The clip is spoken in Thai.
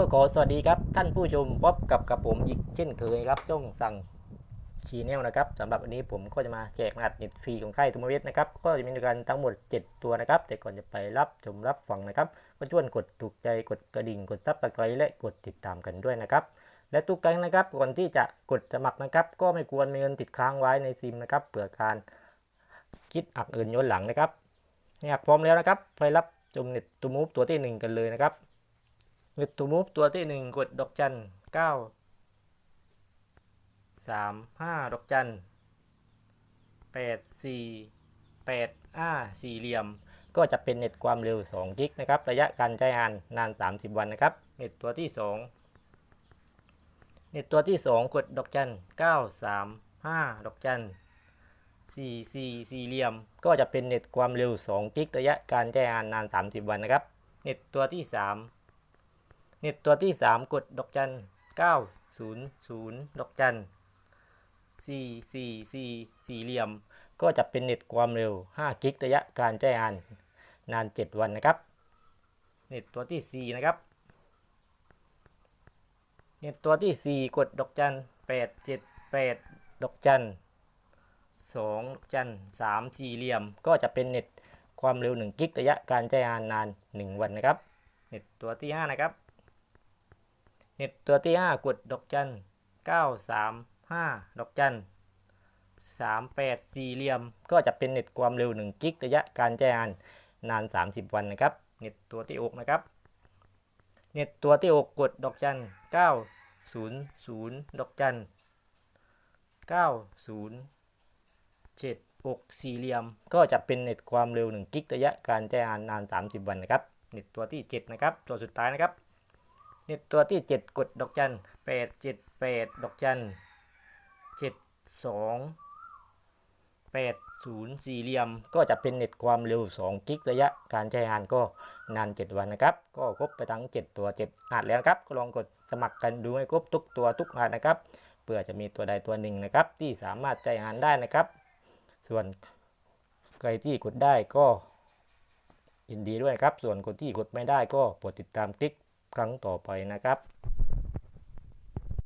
ก็ขอสวัสดีครับท่านผู้ชมพบกับกับผมอีกเช่นเคยครับจ้องสั่งชีแนลนะครับสำหรับวันนี้ผมก็จะมาแจกรหัสเน็ตฟรีของค่ายทูมเวสนะครับ ก็จะมีด้วยกันทั้งหมด 7 ตัวนะครับ แต่ก่อนจะไปรับชมรับฟังนะครับ ก็ชวนกดถูกใจกดกระดิ่งกดซับสไครต์และกดติดตามกันด้วยนะครับ และทุกครั้งนะครับก่อนที่จะกดสมัครนะครับ ก็ไม่ควรมีเงินติดค้างไว้ในซิมนะครับเผื่อการคิดอักเอินย้อนหลังนะครับเนี่ยพร้อมแล้วนะครับ ไปรับชมเน็ตตูมูฟตัวที่หนึ่งกันเลยนะครับ เน็ตตูมูฟตัวที่หนึ่งกดดอกจันเก้าสามห้าดอกจันแปดสี่แปดห้าสี่เหลี่ยม ก็จะเป็นเน็ตความเร็ว2กิกนะครับ ระยะการใช้งานนาน 30 วันนะครับ เน็ตตัวที่ 2 เน็ตตัวที่ 2 กดดอกจัน9 3 5ดอกจัน4 4สี่เหลี่ยม ก็จะเป็นเน็ตความเร็ว2กิกระยะการใช้งานนาน 30 วันนะครับ เน็ตตัวที่ 3 เน็ตตัวที่ 3 กดดอกจัน 900 ดอกจัน 4 4 4 สี่เหลี่ยม ก็จะเป็นเน็ตความเร็ว 5 กิกระยะการใช้งาน นาน 7 วันนะครับ เน็ตตัวที่ 4 นะครับ เน็ตตัวที่ 4 กดดอกจัน 8 7 8 ดอกจัน 2 ดอกจัน 3 สี่เหลี่ยม ก็จะเป็นเน็ตความเร็ว 1 กิกระยะการใช้งานนาน 1 วันนะครับเน็ตตัวที่ 5 นะครับ เน็ตตัวที่ 5 กดดอกจัน 9 3 5 ดอกจัน 38 สี่เหลี่ยม ก็จะเป็นเน็ตความเร็ว 1 กิกระยะการใช้งานนาน 30 วันนะครับ เน็ตตัวที่ 6 นะครับ เน็ตตัวที่ 6 กดดอกจัน 900 ดอกจัน 90 7 6สี่เหลี่ยม ก็จะเป็นเน็ตความเร็ว 1 กิกระยะการใช้งานนาน 30 วันนะครับ เน็ตตัวที่ 7 นะครับ ตัวสุดท้ายนะครับ เน็ตตัวที่ 7 กดดอกจัน8 7 8ดอกจัน7 2 80สี่เหลี่ยม ก็จะเป็นเน็ตความเร็ว 2 กิกระยะ การใช้งานก็นาน 7 วันนะครับ ก็ครบไปทั้ง 7 ตัว 7 อาดแล้วครับก็ลองกดสมัครกันดูให้ครบทุกตัวทุกอาดนะครับเพื่อจะมีตัวใดตัวหนึ่งนะครับ ที่สามารถใช้งานได้นะครับ ส่วนใครที่กดได้ก็ยินดีด้วยครับ ส่วนคนที่กดไม่ได้ก็โปรดติดตามคลิป ครั้งต่อไปนะครับ